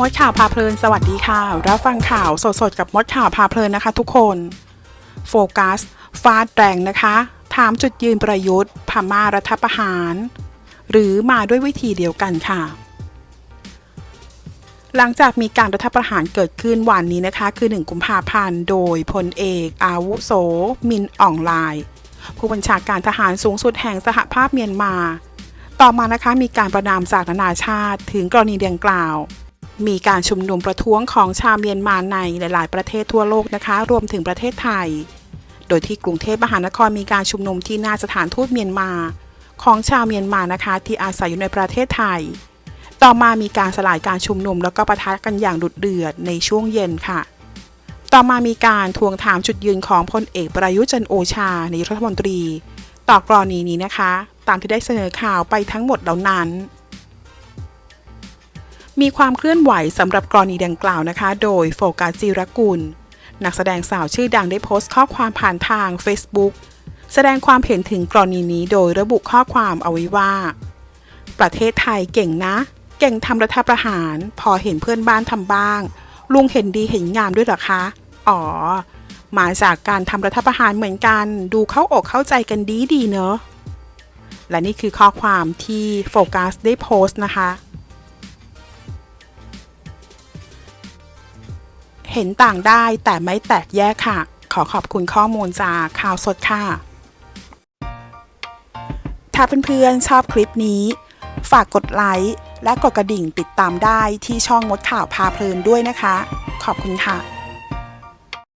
มดข่าวพาเพลิน สวัสดีค่ะ รับฟังข่าวสดๆ กับมดข่าวพาเพลินนะคะทุกคน โฟกัส ฟาดแรงนะคะ ถามจุดยืนประยุทธ์ พม่ารัฐประหาร หรือมาด้วยวิธีเดียวกันค่ะ หลังจากมีการรัฐประหารเกิดขึ้นวันนี้นะคะ คือ 1 กุมภาพันธ์ โดยพลเอก อาวุโส มินอ่องลาย ผู้บัญชาการทหารสูงสุดแห่งสหภาพเมียนมา ต่อมานะคะมีการประนามจากนานาชาติถึงกรณีดังกล่าว มีการชุมนุมประท้วงของชาวเมียนมาในหลาย ๆ ประเทศทั่วโลกนะคะ รวมถึงประเทศไทย โดยที่กรุงเทพมหานครมีการชุมนุมที่หน้าสถานทูตเมียนมา ของชาวเมียนมานะคะ ที่อาศัยอยู่ในประเทศไทย ต่อมามีการสลายการชุมนุมแล้วก็ประทะกันอย่างดุเดือดในช่วงเย็นค่ะ ต่อมามีการทวงถามจุดยืนของพลเอกประยุทธ์จันโอชาในรัฐมนตรี ต่อกรณีนี้นะคะ ตามที่ได้เสนอข่าวไปทั้งหมดแล้วนั้น มีความเคลื่อนไหวสำหรับกรณีดังกล่าวนะคะ โดยโฟกัสจิรกุล นักแสดงสาวชื่อดังได้โพสต์ข้อความผ่านทาง Facebook แสดงความเห็นถึงกรณีนี้โดยระบุข้อความเอาไว้ว่า ประเทศไทยเก่งนะ เก่งทำรัฐประหาร พอเห็นเพื่อนบ้านทำบ้าง ลุงเห็นดีเห็นงามด้วยหรอคะ อ๋อ มาจากการทำรัฐประหารเหมือนกัน ดูเข้าอกเข้าใจกันดีดีเนอะและนี่คือข้อความที่โฟกัสได้โพสต์นะคะ เห็นต่างได้แต่ไม่แตกแยกค่ะ ขอขอบคุณข้อมูลจากข่าวสดค่ะ ถ้าเพื่อนๆชอบคลิปนี้ ฝากกดไลค์และกดกระดิ่งติดตามได้ที่ช่องมดข่าวพาเพลินด้วยนะคะ ขอบคุณค่ะ